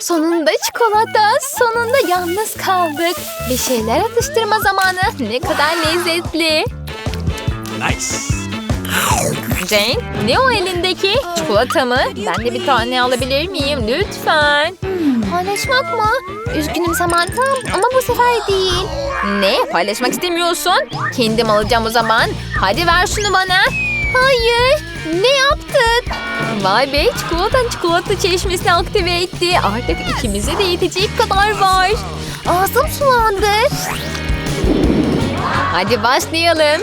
Sonunda çikolata. Sonunda yalnız kaldık. Bir şeyler atıştırma zamanı. Ne kadar lezzetli. Nice. Jane, ne o elindeki? Çikolata mı? Ben de bir tane alabilir miyim? Lütfen. Paylaşmak mı? Üzgünüm Samantha ama bu sefer değil. Ne? Paylaşmak istemiyorsun? Kendim alacağım o zaman. Hadi ver şunu bana. Hayır. Ne yaptık? Vay be çikolatan çikolata çeşmesini aktive etti. Artık ikimize de yetecek kadar var. Ağzım sulandı. Hadi başlayalım.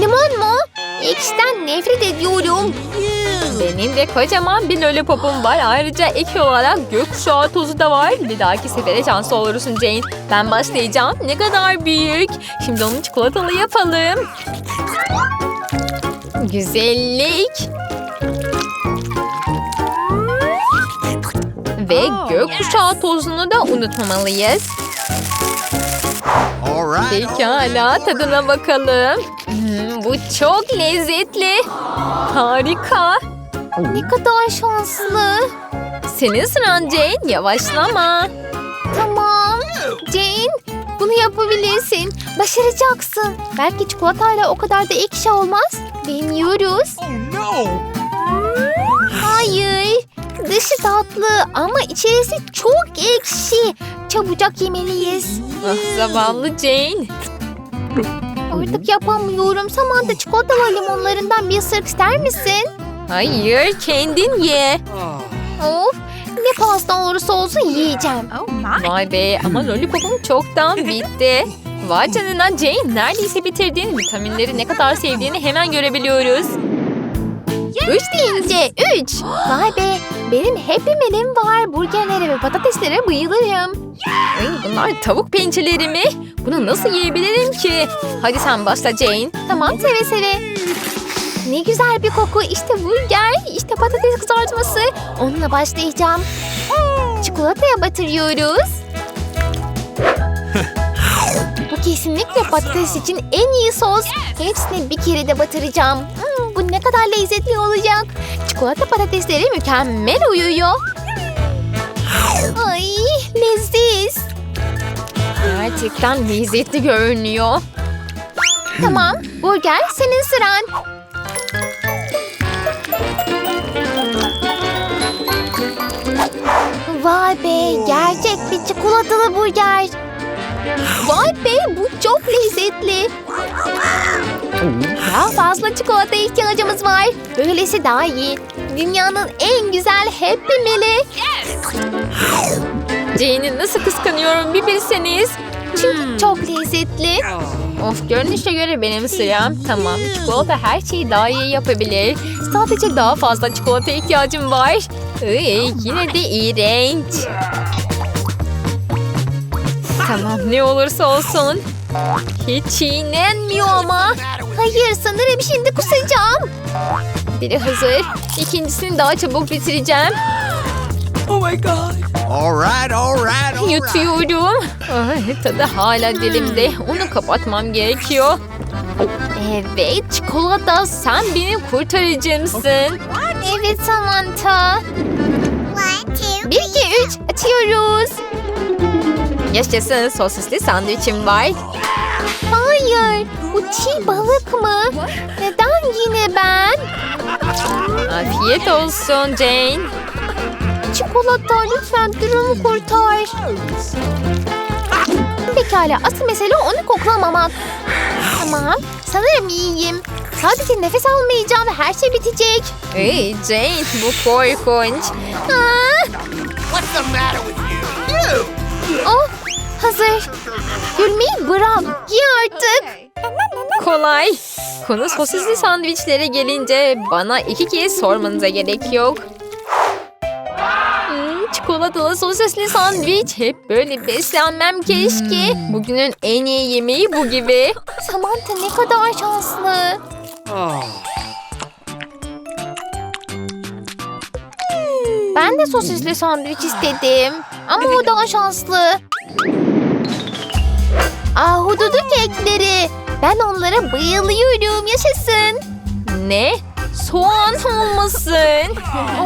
Limon mu? Ekşiden nefret ediyorum. Benim de kocaman bir lollipopum var. Ayrıca ek olarak gökkuşağı tozu da var. Bir dahaki sefere şanslı olursun Jane. Ben başlayacağım. Ne kadar büyük. Şimdi onu çikolatalı yapalım. Güzellik. Ve gökkuşağı tozunu da unutmamalıyız. All right. Pekala tadına bakalım. Hmm, bu çok lezzetli. Harika. Ne kadar şanslı. Senin sıran Jane yavaşlama. Tamam. Jane bunu yapabilirsin. Başaracaksın. Belki çikolatayla o kadar da ekşi olmaz. Deniyoruz. Oh no. Hayır. Dışı tatlı ama içerisi çok ekşi. Çabucak yemeliyiz. Ah zavallı Jane. Artık yapamıyorum. Samantha çikolatalı limonlarından bir ısırık ister misin? Hayır, kendin ye. Of, ne pasta olursa olsun yiyeceğim. Vay be ama lollipopum çoktan bitti. Vay canına Jane neredeyse bitirdin. Vitaminleri ne kadar sevdiğini hemen görebiliyoruz. Üç deyince üç. Vay be benim Happy Meal'im var. Burgerlere ve patateslere bayılırım. Ay, bunlar tavuk pençeleri mi? Bunu nasıl yiyebilirim ki? Hadi sen başla Jane. Tamam seve seve. Ne güzel bir koku. İşte burger, işte patates kızartması. Onunla başlayacağım. Çikolataya batırıyoruz. Kesinlikle patates için en iyi sos. Hepsini bir kere de batıracağım. Hmm, bu ne kadar lezzetli olacak. Çikolata patatesleri mükemmel uyuyor. Ay leziz. Gerçekten lezzetli görünüyor. Tamam, burger senin sıran. Vay be, gerçek bir çikolatalı burger. Vay be, bu çok lezzetli. Daha fazla çikolata ihtiyacımız var. Böylesi daha iyi. Dünyanın en güzel Happy Meal'i. Jane'i nasıl kıskanıyorum bir bilseniz. Çünkü çok lezzetli. Of görünüşe göre benim sıram. Tamam çikolata her şeyi daha iyi yapabilir. Sadece daha fazla çikolata ihtiyacım var. Iy, yine de iğrenç. Tamam ne olursa olsun. Hiç çiğnenmiyor ama. Hayır sanırım şimdi kusacağım. Biri hazır. İkincisini daha çabuk bitireceğim. Oh my god. All right, all right, all right. Yutuyorum. Ay, tadı hala dilimde. Onu kapatmam gerekiyor. Evet çikolata sen benim kurtarıcımsın. Evet Samantha. Bir iki üç açıyoruz. Yaşasın sosisli sandviçim var. Hayır bu çiğ balık mı? Neden yine ben? Afiyet olsun Jane. Çikolata lütfen durumu kurtar. Pekala asıl mesele onu koklamamak. Tamam sanırım iyiyim. Sadece nefes almayacağım ve her şey bitecek. Hey Jane bu korkunç. Aa, What's the matter with you? oh hazır. Gülmeyi bırak. Ye artık. Kolay. Konu sosisli sandviçlere gelince bana iki kez sormanıza gerek yok. Hmm, çikolatalı sosisli sandviç. Hep böyle beslenmem keşke. Bugünün en iyi yemeği bu gibi. Samantha ne kadar şanslı. Ben de sosisli sandviç istedim. Ama o daha şanslı. Ahududu kekleri. Ben onlara bayılıyorum. Yaşasın. Ne? Soğan olmasın.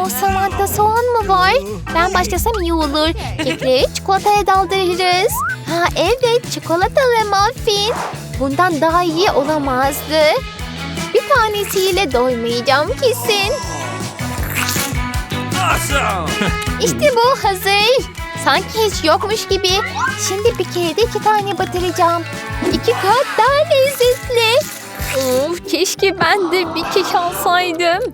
O Samantha soğan mı var? Ben başlasam iyi olur. Kekleri çikolataya daldırırız. Ha evet çikolatalı muffin. Bundan daha iyi olamazdı. Bir tanesiyle doymayacağım kesin. İşte bu hazır. Sanki hiç yokmuş gibi. Şimdi bir kere de iki tane batıracağım. İki kat daha lezzetli. Of keşke ben de bir kek alsaydım.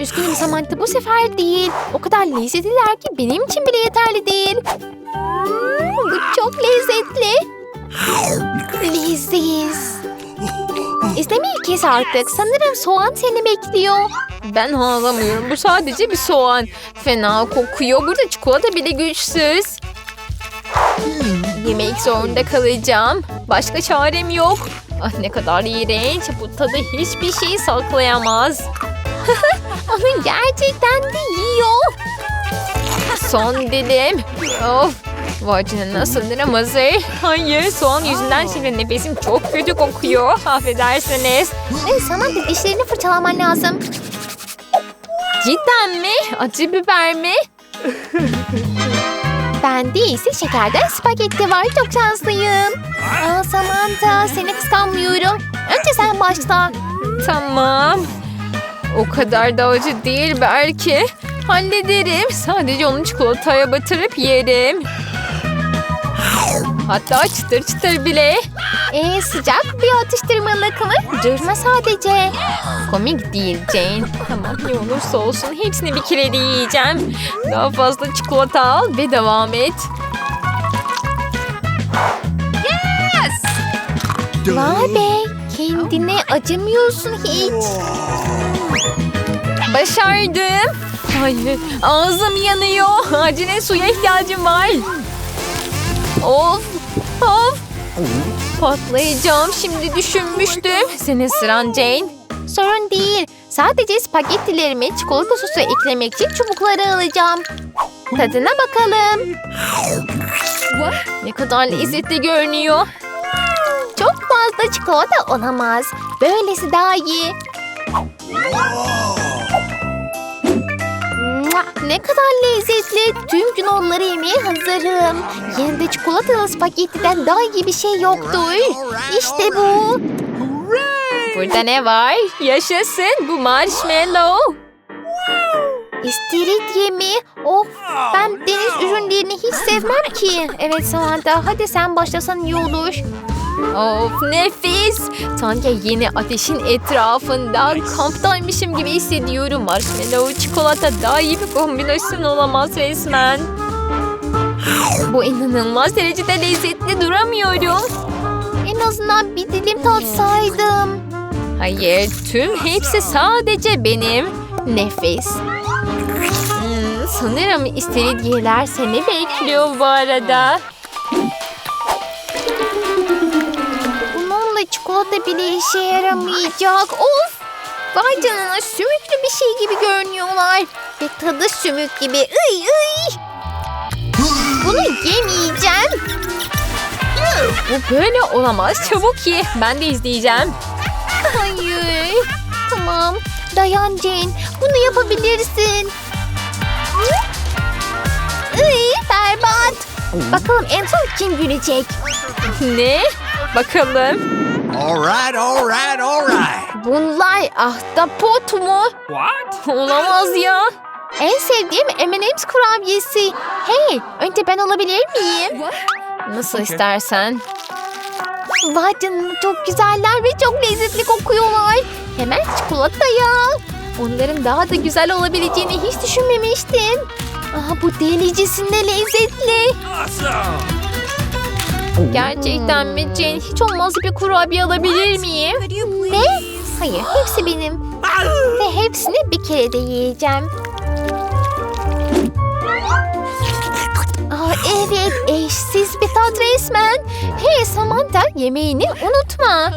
Üzgünüm Samantha bu sefer değil. O kadar lezzetliler ki benim için bile yeterli değil. Bu çok lezzetli. Leziz. İzlemeyi kes artık. Sanırım soğan seni bekliyor. Ben ağlamıyorum. Bu sadece bir soğan. Fena kokuyor. Burada çikolata bile güçsüz. Yemek zorunda kalacağım. Başka çarem yok. Ah ne kadar iğrenç. Bu tadı hiçbir şey saklayamaz. Onu gerçekten de yiyor. Son dilim. Of. Vay canına sanırım hazır. Hayır soğan yüzünden şimdi nefesim çok kötü kokuyor. Affedersiniz. Hey sana da dişlerini fırçalaman lazım. Cidden mi? Acı biber mi? Bende ise şekerden spagetti var. Çok şanslıyım. Aa, Samantha seni kıskanmıyorum. Önce sen başla. Tamam. O kadar da acı değil belki. Hallederim. Sadece onu çikolataya batırıp yerim. Hatta çıtır çıtır bile. Ee, sıcak bir atıştırmalık mı? Durma sadece. Komik değil Jane. Tamam ne olursa olsun hepsini bir kere yiyeceğim. Daha fazla çikolata al ve devam et. Vay be kendine acımıyorsun hiç. Başardım. Hayır ağzım yanıyor. Acilen suya ihtiyacım var. Of of. Patlayacağım şimdi düşünmüştüm. Senin sıran Jane. Sorun değil. Sadece spagettilerime çikolata sosu eklemek için çubukları alacağım. Tadına bakalım. Ne kadar lezzetli görünüyor. Çok fazla çikolata olamaz. Böylesi daha iyi. Ne kadar lezzetli. Tüm gün onları yemeye hazırım. Yine de çikolatalı spagettiden daha iyi bir şey yoktur. İşte bu. Burada ne var? Yaşasın bu marshmallow. İstiridye mi? Of ben deniz ürünlerini hiç sevmem ki. Evet Samantha hadi sen başlasan iyi olur. Of nefis. Sanki yeni ateşin etrafında kamptaymışım gibi hissediyorum. Marshmallow çikolata daha iyi bir kombinasyon olamaz resmen. Bu inanılmaz derecede lezzetli duramıyorum. En azından bir dilim tatsaydım. Hayır tüm hepsi sadece benim. Nefis. Hmm, sanırım istiridyeler seni bekliyor bu arada. Çikolata bile işe yaramayacak. Of! Vay canına sümüklü bir şey gibi görünüyorlar. Ve tadı sümük gibi. Iy iy. Bunu yemeyeceğim. Bu böyle olamaz. Çabuk ye. Ben de izleyeceğim. Hayır. Tamam. Dayan Jane. Bunu yapabilirsin. Iy, berbat. Bakalım en son kim gülecek? Ne? Bakalım. All right, all right, all right. Bunlar ahtapot mu? What? Olamaz ya. En sevdiğim M&M's kurabiyesi. Hey, önce ben alabilir miyim? Nasıl istersen. Vay canına çok güzeller ve çok lezzetli kokuyorlar. Hemen çikolataya. Onların daha da güzel olabileceğini hiç düşünmemiştim. Aha, bu delicesinde lezzetli. Awesome. Gerçekten mi Jane? Hiç olmazsa bir kurabiye alabilir miyim? Ne? Hayır, hepsi benim. Ve hepsini bir kere de yiyeceğim. Aa, evet, eşsiz bir tat resmen. Hey Samantha, yemeğini unutma.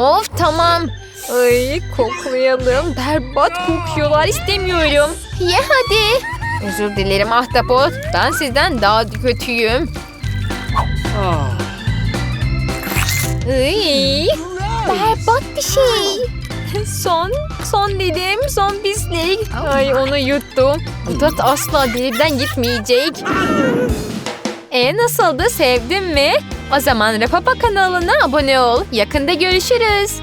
Of tamam. Ay koklayalım. Berbat kokuyorlar istemiyorum. Ye hadi. Özür dilerim ahtapot. Ben sizden daha kötüyüm. Oh. Iy, berbat bir şey. Son, son dedim, son pislik. Ay onu yuttum. Bu tat asla dilimden gitmeyecek. E nasıldı, sevdin mi? O zaman Rapapa kanalına abone ol. Yakında görüşürüz.